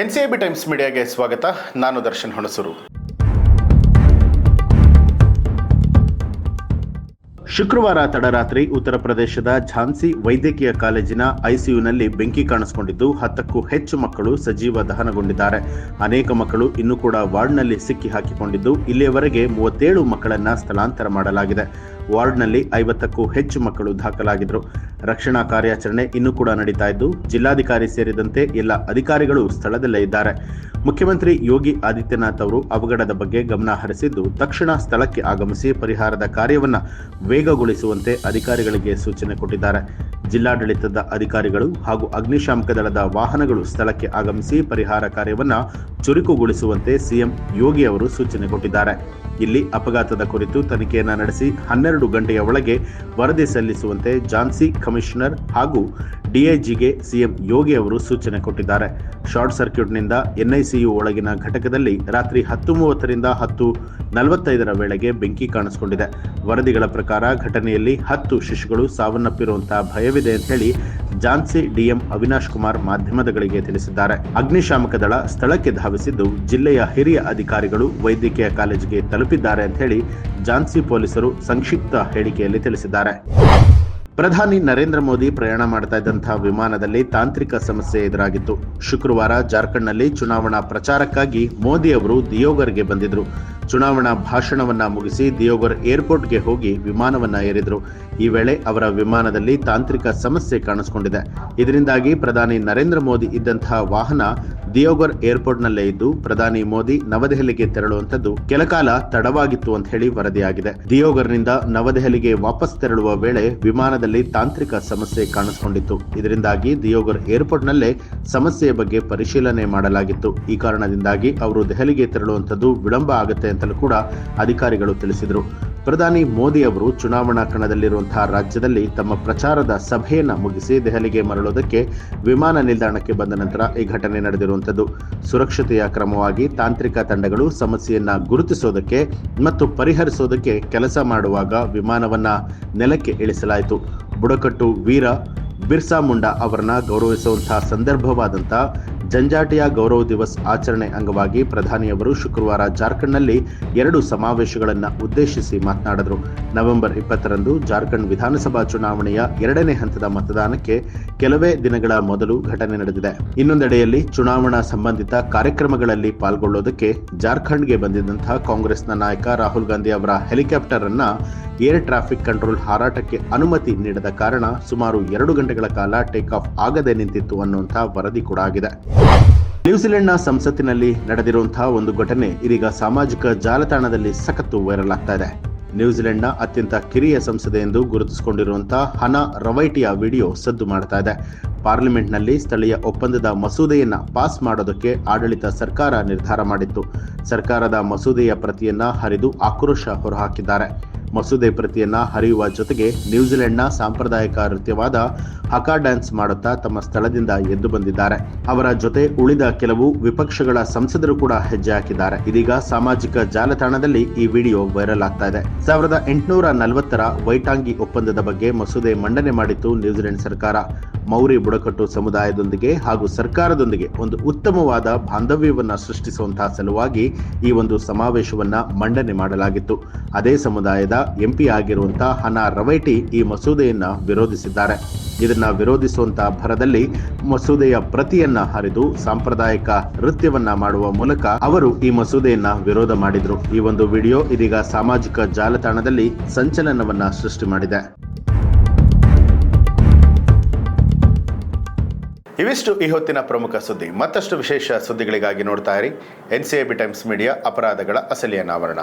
N C B times ಮೀಡಿಯಾಗೆ ಸ್ವಾಗತ. ನಾನು ದರ್ಶನ್ ಹೊಣಸೂರು. ಶುಕ್ರವಾರ ತಡರಾತ್ರಿ ಉತ್ತರ ಪ್ರದೇಶದ ಝಾನ್ಸಿ ವೈದ್ಯಕೀಯ ಕಾಲೇಜಿನ ಐಸಿಯುನಲ್ಲಿ ಬೆಂಕಿ ಕಾಣಿಸಿಕೊಂಡಿದ್ದು, ಹತ್ತಕ್ಕೂ ಹೆಚ್ಚು ಮಕ್ಕಳು ಸಜೀವ ದಹನಗೊಂಡಿದ್ದಾರೆ. ಅನೇಕ ಮಕ್ಕಳು ಇನ್ನೂ ಕೂಡ ವಾರ್ಡ್ನಲ್ಲಿ ಸಿಕ್ಕಿ ಹಾಕಿಕೊಂಡಿದ್ದು ಇಲ್ಲಿಯವರೆಗೆ ಮೂವತ್ತೇಳು ಮಕ್ಕಳನ್ನು ಸ್ಥಳಾಂತರ ಮಾಡಲಾಗಿದೆ. ವಾರ್ಡ್ನಲ್ಲಿ ಐವತ್ತಕ್ಕೂ ಹೆಚ್ಚು ಮಕ್ಕಳು ದಾಖಲಾಗಿದ್ದರು. ರಕ್ಷಣಾ ಕಾರ್ಯಾಚರಣೆ ಇನ್ನೂ ಕೂಡ ನಡೀತಾ ಇದ್ದು, ಜಿಲ್ಲಾಧಿಕಾರಿ ಸೇರಿದಂತೆ ಎಲ್ಲ ಅಧಿಕಾರಿಗಳು ಸ್ಥಳದಲ್ಲೇ ಇದ್ದಾರೆ. ಮುಖ್ಯಮಂತ್ರಿ ಯೋಗಿ ಆದಿತ್ಯನಾಥ್ ಅವರು ಅವಘಡದ ಬಗ್ಗೆ ಗಮನ ಹರಿಸಿದ್ದು, ತಕ್ಷಣ ಸ್ಥಳಕ್ಕೆ ಆಗಮಿಸಿ ಪರಿಹಾರದ ಕಾರ್ಯವನ್ನ ವೇಗಗೊಳಿಸುವಂತೆ ಅಧಿಕಾರಿಗಳಿಗೆ ಸೂಚನೆ ಕೊಟ್ಟಿದ್ದಾರೆ. ಜಿಲ್ಲಾಡಳಿತದ ಅಧಿಕಾರಿಗಳು ಹಾಗೂ ಅಗ್ನಿಶಾಮಕ ದಳದ ವಾಹನಗಳು ಸ್ಥಳಕ್ಕೆ ಆಗಮಿಸಿ ಪರಿಹಾರ ಕಾರ್ಯವನ್ನ ಚುರುಕುಗೊಳಿಸುವಂತೆ ಸಿಎಂ ಯೋಗಿ ಅವರು ಸೂಚನೆ ಕೊಟ್ಟಿದ್ದಾರೆ. ಇಲ್ಲಿ ಅಪಘಾತದ ಕುರಿತು ತನಿಖೆಯನ್ನು ನಡೆಸಿ ಹನ್ನೆರಡು ಗಂಟೆಯ ಒಳಗೆ ವರದಿ ಸಲ್ಲಿಸುವಂತೆ ಜಾನ್ಸಿ ಕಮಿಷನರ್ ಹಾಗೂ ಡಿಐಜಿಗೆ ಸಿಎಂ ಯೋಗಿ ಅವರು ಸೂಚನೆ ಕೊಟ್ಟಿದ್ದಾರೆ. ಶಾರ್ಟ್ ಸರ್ಕ್ಯೂಟ್ನಿಂದ ಎನ್ಐಸಿಯು ಒಳಗಿನ ಘಟಕದಲ್ಲಿ ರಾತ್ರಿ ಹತ್ತು ಮೂವತ್ತರಿಂದ ಹತ್ತು ನಲವತ್ತೈದರ ವೇಳೆಗೆ ಬೆಂಕಿ ಕಾಣಿಸಿಕೊಂಡಿದೆ. ವರದಿಗಳ ಪ್ರಕಾರ ಘಟನೆಯಲ್ಲಿ ಹತ್ತು ಶಿಶುಗಳು ಸಾವನ್ನಪ್ಪಿರುವಂತಹ ಭಯವಿದೆ ಅಂತ ಹೇಳಿ ಜಾನ್ಸಿ ಡಿಎಂ ಅವಿನಾಶ್ ಕುಮಾರ್ ಮಾಧ್ಯಮದಗಳಿಗೆ ತಿಳಿಸಿದ್ದಾರೆ. ಅಗ್ನಿಶಾಮಕ ದಳ ಸ್ಥಳಕ್ಕೆ ಧಾವಿಸಿದ್ದು ಜಿಲ್ಲೆಯ ಹಿರಿಯ ಅಧಿಕಾರಿಗಳು ವೈದ್ಯಕೀಯ ಕಾಲೇಜಿಗೆ ತಲುಪಿದ್ದಾರೆ ಅಂತ ಹೇಳಿ ಜಾನ್ಸಿ ಪೊಲೀಸರು ಸಂಕ್ಷಿಪ್ತ ಹೇಳಿಕೆಯಲ್ಲಿ ತಿಳಿಸಿದ್ದಾರೆ. ಪ್ರಧಾನಿ ನರೇಂದ್ರ ಮೋದಿ ಪ್ರಯಾಣ ಮಾಡ್ತಾ ಇದ್ದಂತಹ ವಿಮಾನದಲ್ಲಿ ತಾಂತ್ರಿಕ ಸಮಸ್ಯೆ ಎದುರಾಗಿತ್ತು. ಶುಕ್ರವಾರ ಜಾರ್ಖಂಡ್ನಲ್ಲಿ ಚುನಾವಣಾ ಪ್ರಚಾರಕ್ಕಾಗಿ ಮೋದಿ ಅವರು ದಿಯೋಗರ್ಗೆ ಬಂದಿದ್ರು. ಚುನಾವಣಾ ಭಾಷಣವನ್ನ ಮುಗಿಸಿ ದಿಯೋಗರ್ ಏರ್ಪೋರ್ಟ್ಗೆ ಹೋಗಿ ವಿಮಾನವನ್ನ ಏರಿದ್ರು. ಈ ವೇಳೆ ಅವರ ವಿಮಾನದಲ್ಲಿ ತಾಂತ್ರಿಕ ಸಮಸ್ಯೆ ಕಾಣಿಸಿಕೊಂಡಿದೆ. ಇದರಿಂದಾಗಿ ಪ್ರಧಾನಿ ನರೇಂದ್ರ ಮೋದಿ ಇದ್ದಂತಹ ವಾಹನ ದಿಯೋಗರ್ ಏರ್ಪೋರ್ಟ್ನಲ್ಲೇ ಇದ್ದು, ಪ್ರಧಾನಿ ಮೋದಿ ನವದೆಹಲಿಗೆ ತೆರಳುವಂತದ್ದು ಕೆಲಕಾಲ ತಡವಾಗಿತ್ತು ಅಂತ ಹೇಳಿ ವರದಿಯಾಗಿದೆ. ದಿಯೋಗರ್ನಿಂದ ನವದೆಹಲಿಗೆ ವಾಪಸ್ ತೆರಳುವ ವೇಳೆ ವಿಮಾನದಲ್ಲಿ ತಾಂತ್ರಿಕ ಸಮಸ್ಯೆ ಕಾಣಿಸಿಕೊಂಡಿತ್ತು. ಇದರಿಂದಾಗಿ ದಿಯೋಗರ್ ಏರ್ಪೋರ್ಟ್ನಲ್ಲೇ ಸಮಸ್ಯೆಯ ಬಗ್ಗೆ ಪರಿಶೀಲನೆ ಮಾಡಲಾಗಿತ್ತು. ಈ ಕಾರಣದಿಂದಾಗಿ ಅವರು ದೆಹಲಿಗೆ ತೆರಳುವಂತದ್ದು ವಿಳಂಬ ಆಗುತ್ತೆ ಅಂತಲೂ ಕೂಡ ಅಧಿಕಾರಿಗಳು ತಿಳಿಸಿದರು. ಪ್ರಧಾನಿ ಮೋದಿ ಅವರು ಚುನಾವಣಾ ಕಣದಲ್ಲಿರುವಂತಹ ರಾಜ್ಯದಲ್ಲಿ ತಮ್ಮ ಪ್ರಚಾರದ ಸಭೆಯನ್ನು ಮುಗಿಸಿ ದೆಹಲಿಗೆ ಮರಳೋದಕ್ಕೆ ವಿಮಾನ ನಿಲ್ದಾಣಕ್ಕೆ ಬಂದ ನಂತರ ಈ ಘಟನೆ ನಡೆದಿರುವಂಥದ್ದು. ಸುರಕ್ಷತೆಯ ಕ್ರಮವಾಗಿ ತಾಂತ್ರಿಕ ತಂಡಗಳು ಸಮಸ್ಯೆಯನ್ನು ಗುರುತಿಸೋದಕ್ಕೆ ಮತ್ತು ಪರಿಹರಿಸೋದಕ್ಕೆ ಕೆಲಸ ಮಾಡುವಾಗ ವಿಮಾನವನ್ನ ನೆಲಕ್ಕೆ ಇಳಿಸಲಾಯಿತು. ಬುಡಕಟ್ಟು ವೀರ ಬಿರ್ಸಾ ಮುಂಡಾ ಅವರನ್ನ ಗೌರವಿಸುವಂತಹ ಸಂದರ್ಭವಾದಂಥ ಜಂಜಾಟಿಯ ಗೌರವ ದಿವಸ್ ಆಚರಣೆ ಅಂಗವಾಗಿ ಪ್ರಧಾನಿಯವರು ಶುಕ್ರವಾರ ಜಾರ್ಖಂಡ್ನಲ್ಲಿ ಎರಡು ಸಮಾವೇಶಗಳನ್ನು ಉದ್ದೇಶಿಸಿ ಮಾತನಾಡಿದರು. ನವೆಂಬರ್ ಇಪ್ಪತ್ತರಂದು ಜಾರ್ಖಂಡ್ ವಿಧಾನಸಭಾ ಚುನಾವಣೆಯ ಎರಡನೇ ಹಂತದ ಮತದಾನಕ್ಕೆ ಕೆಲವೇ ದಿನಗಳ ಮೊದಲು ಘಟನೆ ನಡೆದಿದೆ. ಇನ್ನೊಂದೆಡೆಯಲ್ಲಿ ಚುನಾವಣಾ ಸಂಬಂಧಿತ ಕಾರ್ಯಕ್ರಮಗಳಲ್ಲಿ ಪಾಲ್ಗೊಳ್ಳೋದಕ್ಕೆ ಜಾರ್ಖಂಡ್ಗೆ ಬಂದಿದ್ದಂತಹ ಕಾಂಗ್ರೆಸ್ನ ನಾಯಕ ರಾಹುಲ್ ಗಾಂಧಿ ಅವರ ಹೆಲಿಕಾಪ್ಟರ್ ಅನ್ನ ಏರ್ ಟ್ರಾಫಿಕ್ ಕಂಟ್ರೋಲ್ ಹಾರಾಟಕ್ಕೆ ಅನುಮತಿ ನೀಡದ ಕಾರಣ ಸುಮಾರು ಎರಡು ಗಂಟೆಗಳ ಕಾಲ ಟೇಕ್ ಆಫ್ ಆಗದೆ ನಿಂತಿತ್ತು ಅನ್ನುವಂತಹ ವರದಿ ಕೂಡ ಆಗಿದೆ. ನ್ಯೂಜಿಲೆಂಡ್ನ ಸಂಸತ್ತಿನಲ್ಲಿ ನಡೆದಿರುವಂತಹ ಒಂದು ಘಟನೆ ಇದೀಗ ಸಾಮಾಜಿಕ ಜಾಲತಾಣದಲ್ಲಿ ಸಖತ್ತು ವೈರಲ್ ಆಗ್ತಾ ಇದೆ. ನ್ಯೂಜಿಲೆಂಡ್ನ ಅತ್ಯಂತ ಕಿರಿಯ ಸಂಸದೆ ಎಂದು ಗುರುತಿಸಿಕೊಂಡಿರುವಂತಹ ಹನಾ ರವೈಟಿಯ ವಿಡಿಯೋ ಸದ್ದು ಮಾಡ್ತಾ ಇದೆ. ಪಾರ್ಲಿಮೆಂಟ್ನಲ್ಲಿ ಸ್ಥಳೀಯ ಒಪ್ಪಂದದ ಮಸೂದೆಯನ್ನ ಪಾಸ್ ಮಾಡೋದಕ್ಕೆ ಆಡಳಿತ ಸರ್ಕಾರ ನಿರ್ಧಾರ ಮಾಡಿತ್ತು. ಸರ್ಕಾರದ ಮಸೂದೆಯ ಪ್ರತಿಯನ್ನ ಹರಿದು ಆಕ್ರೋಶ ಹೊರಹಾಕಿದ್ದಾರೆ. ಮಸೂದೆ ಪ್ರತಿಯನ್ನ ಹರಿಯುವ ಜೊತೆಗೆ ನ್ಯೂಜಿಲೆಂಡ್ನ ಸಾಂಪ್ರದಾಯಿಕ ನೃತ್ಯವಾದ ಹಕಾ ಡ್ಯಾನ್ಸ್ ಮಾಡುತ್ತಾ ತಮ್ಮ ಸ್ಥಳದಿಂದ ಎದ್ದು ಬಂದಿದ್ದಾರೆ. ಅವರ ಜೊತೆ ಉಳಿದ ಕೆಲವು ವಿಪಕ್ಷಗಳ ಸಂಸದರು ಕೂಡ ಹೆಜ್ಜೆ ಹಾಕಿದ್ದಾರೆ. ಇದೀಗ ಸಾಮಾಜಿಕ ಜಾಲತಾಣದಲ್ಲಿ ಈ ವಿಡಿಯೋ ವೈರಲ್ ಆಗ್ತಾ ಇದೆ. ಸಾವಿರದ ಎಂಟುನೂರ ನಲವತ್ತರ ವೈಟಾಂಗಿ ಒಪ್ಪಂದದ ಬಗ್ಗೆ ಮಸೂದೆ ಮಂಡನೆ ಮಾಡಿತ್ತು ನ್ಯೂಜಿಲೆಂಡ್ ಸರ್ಕಾರ. ಮೌರಿ ಬುಡಕಟ್ಟು ಸಮುದಾಯದೊಂದಿಗೆ ಹಾಗೂ ಸರ್ಕಾರದೊಂದಿಗೆ ಒಂದು ಉತ್ತಮವಾದ ಬಾಂಧವ್ಯವನ್ನು ಸೃಷ್ಟಿಸುವಂತಹ ಸಲುವಾಗಿ ಈ ಒಂದು ಸಮಾವೇಶವನ್ನ ಮಂಡನೆ ಮಾಡಲಾಗಿತ್ತು. ಅದೇ ಸಮುದಾಯದ ಎಂಪಿ ಆಗಿರುವಂತಹ ಹನಾ ರವೈಟಿ ಈ ಮಸೂದೆಯನ್ನ ವಿರೋಧಿಸಿದ್ದಾರೆ. ಇದನ್ನ ವಿರೋಧಿಸುವಂತಹ ಭರದಲ್ಲಿ ಮಸೂದೆಯ ಪ್ರತಿಯನ್ನ ಹರಿದು ಸಾಂಪ್ರದಾಯಿಕ ನೃತ್ಯವನ್ನ ಮಾಡುವ ಮೂಲಕ ಅವರು ಈ ಮಸೂದೆಯನ್ನ ವಿರೋಧ ಮಾಡಿದ್ರು. ಈ ಒಂದು ವಿಡಿಯೋ ಇದೀಗ ಸಾಮಾಜಿಕ ಜಾಲತಾಣದಲ್ಲಿ ಸಂಚಲನವನ್ನ ಸೃಷ್ಟಿ ಮಾಡಿದೆ. ಇವಿಷ್ಟು ಈ ಹೊತ್ತಿನ ಪ್ರಮುಖ ಸುದ್ದಿ. ಮತ್ತಷ್ಟು ವಿಶೇಷ ಸುದ್ದಿಗಳಿಗಾಗಿ ನೋಡ್ತಾ ಇರಿ. ಎನ್ ಟೈಮ್ಸ್ ಮೀಡಿಯಾ ಅಪರಾಧಗಳ ಅಸಲಿಯ ಅನಾವರಣ.